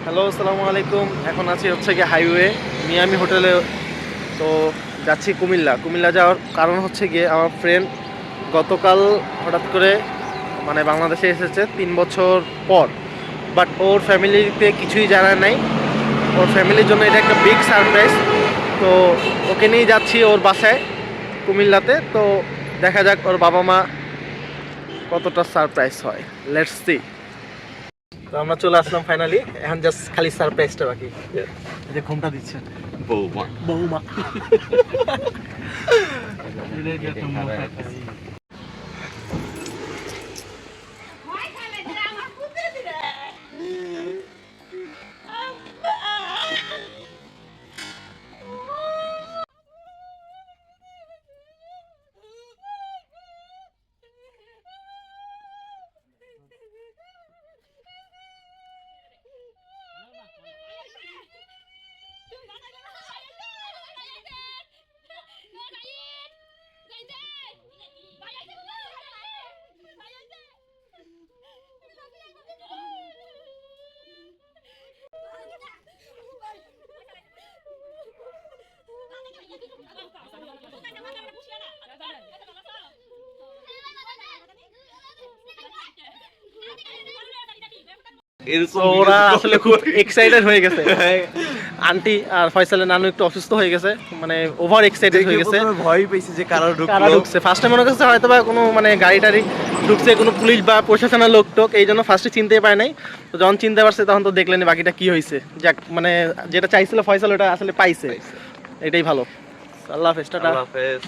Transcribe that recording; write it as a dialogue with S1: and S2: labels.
S1: Hello, আসসালামু আলাইকুম। এখন আছি হচ্ছে গিয়ে হাইওয়ে, মিয়ামি হোটেলে। তো যাচ্ছি কুমিল্লা। কুমিল্লা যাওয়ার কারণ হচ্ছে গিয়ে আমার ফ্রেন্ড গতকাল হঠাৎ করে মানে বাংলাদেশে এসেছে তিন বছর পর। বাট ওর ফ্যামিলিতে কিছুই জানা নাই। ওর ফ্যামিলির জন্য এটা একটা বিগ সারপ্রাইজ তো ওকে নিয়ে যাচ্ছি ওর বাসায়, কুমিল্লাতে। তো দেখা যাক ওর বাবা মা কতটা সারপ্রাইজ হয়। লেটস সি তো আমরা চলে আসলাম ফাইনালি এখন জাস্ট খালি সারপ্রাইজটা বাকি। এই যে ঘুমটা দিচ্ছে।
S2: বৌমা।
S1: বৌমা। ওরা আসলে খুব এক্সাইটেড হয়ে গেছে। আন্টি আর ফয়সালের নানু একটু অসুস্থ হয়ে গেছে মানে ওভার এক্সাইটেড হয়ে গেছে।
S2: ভয় পেয়েছে যে কারও
S1: কারা ঢুকছে? ফার্স্টে মনে করছে হয়তো বা কোনো মানে গাড়ি টাড়ি ঢুকছে কোনো পুলিশ বা প্রশাসনের লোক টোক এই জন্য ফার্স্টে চিনতে পায় নাই। তো যখন চিনতে পারছে তখন তো দেখলেন বাকিটা কি হয়েছে। যাক মানে যেটা চাইছিল ফয়সাল ওটা আসলে পাইছে। এটাই ভালো। আল্লাহ হাফেজ টাটা।
S2: আল্লাহ হাফেজ।